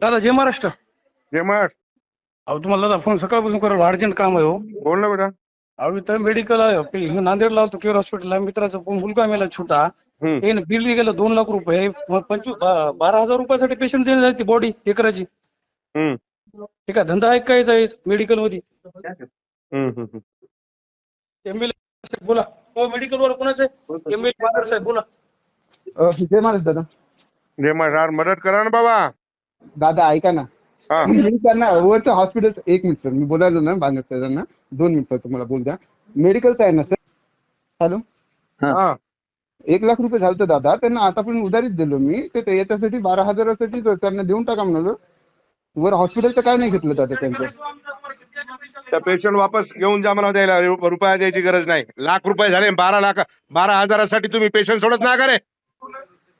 दादा जय महाराष्ट्र. जय महाराज अहो तुम्हाला दादा फोन सकाळपासून करायला अर्जंट काम आहे हो. बोल ना बेटा. अहो इथं मेडिकल आहे. नांदेडला होतो केअर हॉस्पिटल आहे मित्राचा मुलगा मेला छोटा. हम्म. हे बिल गेलं दोन लाख रुपये. पंचवीस बा- बारा हजार रुपयासाठी पेशंट देण्यात ती बॉडी हे करायची हम्म. हे काय धंदा आहे काय मेडिकलमध्ये हम्म, हम्म, हम्म. एमएलए बोला. हो मेडिकल वर कोणाचं आहे? एमएलए साहेब बोला. अ, जय महाराज दादा. जय महाराज मदत करा ना बाबा. दादा ऐका ना. हा. मी त्यांना वरचं हॉस्पिटल एक मिनिट सर मी बोलायलो ना बांगर सरांना. दोन मिनिट सर तुम्हाला बोल द्या. मेडिकलचं आहे ना सर हॅलो हा. एक लाख रुपये झालं होतं दादा त्यांना आता पण उधारीच दिलो मी. ते ते याच्यासाठी बारा हजारासाठी तर त्यांना देऊन टाका म्हणालो. वर हॉस्पिटलचं काय नाही घेतलं दादा त्यांचं? त्या पेशंट वापस घेऊन जा मला द्यायला रु- रुपया द्यायची गरज नाही. लाख रुपये झाले बारा लाख बारा हजारासाठी तुम्ही पेशंट सोडत ना का रे?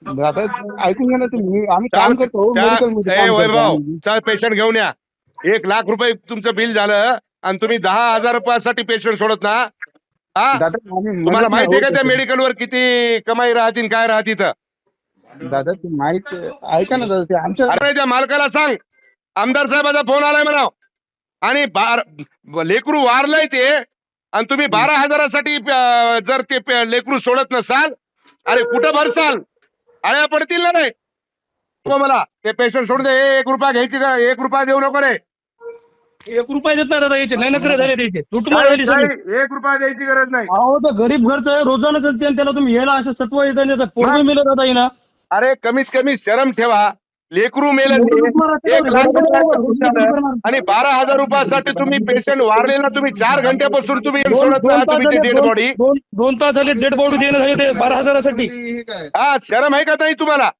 दादा ऐकून घ्या ना तुम्ही. आम्ही काम करतो मेडिकलमध्ये वैभव. चल पेशंट घेऊन या. एक लाख रुपये तुमचं बिल झालं आणि तुम्ही दहा हजार रुपयासाठी पेशंट सोडत ना. हा? तुम्हाला मदत माहितीये का त्या मेडिकल वर किती कमाई राहतील काय आहे. दादा ते माहीत ऐका ना दादा ते आमच्या अरे त्या मालकाला सांग. आमदार साहेबाचा फोन आलाय म्हणा आणि लेकरू वारलंय ते. आणि तुम्ही बारा हजारासाठी जर ते लेकरू सोडत नसाल अरे कुठं भरसाल? आळ्या पडतील ना रे. मला ते पेशंट सोडून दे. एक रुपया घ्यायची का? एक रुपया देऊ नको रे. एक रुपया देत नाही दादा याचे. नाही नखरे झाले त्याचे सगळी काही एक रुपया द्यायची गरज नाही. अहो तर गरीब घरचं आहे रोजानं चालते आणि त्याला तुम्ही यायला असं सत्व येतं पोरगी दादा येईना अरे कमीत कमी शरम ठेवा. लेकरू मेलं ते. एक लाख रुपयाचं. आणि बारा हजार रुपयासाठी तुम्ही पेशंट वारलेला तुम्ही चार घंट्यापासून तुम्ही सोडत तुम्ही ती डेड दोन- बॉडी दोन दोन तास झाले डेड बॉडी देणं झाले ते बारा हजारासाठी. हे हा शरम आहे का नाही तुम्हाला?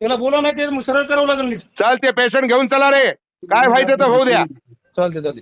त्याला बोला नाही ते सरळ करावं लागेल नीट. चाल ते पेशंट घेऊन चला रे. काय व्हायचं तर होऊ द्या. चालते चालते